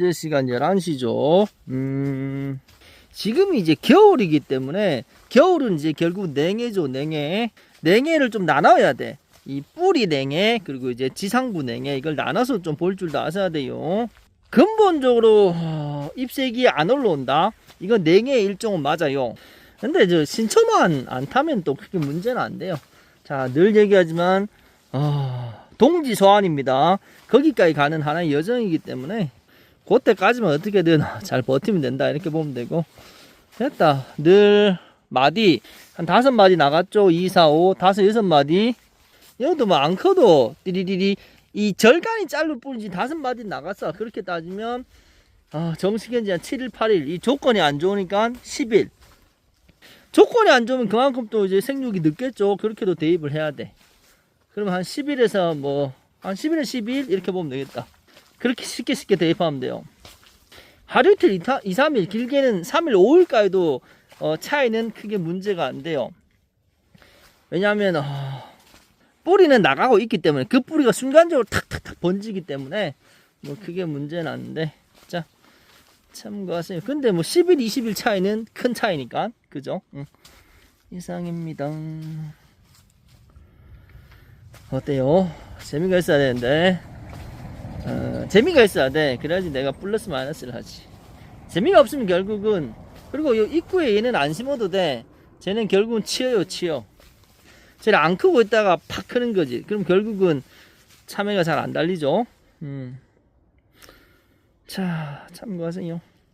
현재 시간 11시죠. 음, 지금이 이제 겨울이기 때문에 겨울은 이제 결국 냉해죠, 냉해. 냉해를 좀 나눠야 돼. 이 뿌리 냉해 그리고 이제 지상부 냉해 이걸 나눠서 좀 볼 줄도 아셔야 돼요. 근본적으로 어, 잎색이 안 올라온다. 이건 냉해의 일종은 맞아요. 근데 저 신초만 안 타면 또 크게 문제는 안 돼요. 자, 늘 얘기하지만 어, 동지 소환입니다. 거기까지 가는 하나의 여정이기 때문에 그때까지만 어떻게든 잘 버티면 된다 이렇게 보면 되고 됐다. 늘 마디 한 다섯 마디 나갔죠. 2, 4, 5 다섯 여섯 마디 여기도 뭐 안 커도 띠리리리 이 절간이 짧을 뿐이지 다섯 마디 나갔어. 그렇게 따지면 아, 정식현지 한 7일, 8일 이 조건이 안 좋으니까 10일 조건이 안 좋으면 그만큼 또 이제 생육이 늦겠죠. 그렇게도 대입을 해야 돼. 그러면 한 10일에서 뭐, 한 11일, 12일 이렇게 보면 되겠다. 그렇게 쉽게 쉽게 대입하면 돼요. 하루 이틀, 2, 3일, 길게는 3일, 5일까지도 어, 차이는 크게 문제가 안 돼요. 왜냐하면, 어, 뿌리는 나가고 있기 때문에 그 뿌리가 순간적으로 탁탁탁 번지기 때문에 뭐 크게 문제는 안돼. 자, 참고하세요. 근데 뭐 10일, 20일 차이는 큰 차이니까. 그죠? 응. 이상입니다. 어때요? 재미가 있어야 되는데. 어, 재미가 있어야 돼. 그래야지 내가 플러스 마이너스를 하지. 재미가 없으면 결국은 그리고 요 입구에 얘는 안 심어도 돼. 쟤는 결국은 치어요, 치어. 쟤는 안 크고 있다가 팍 크는 거지. 그럼 결국은 참외가 잘 안 달리죠. 음. 자, 참고하세요.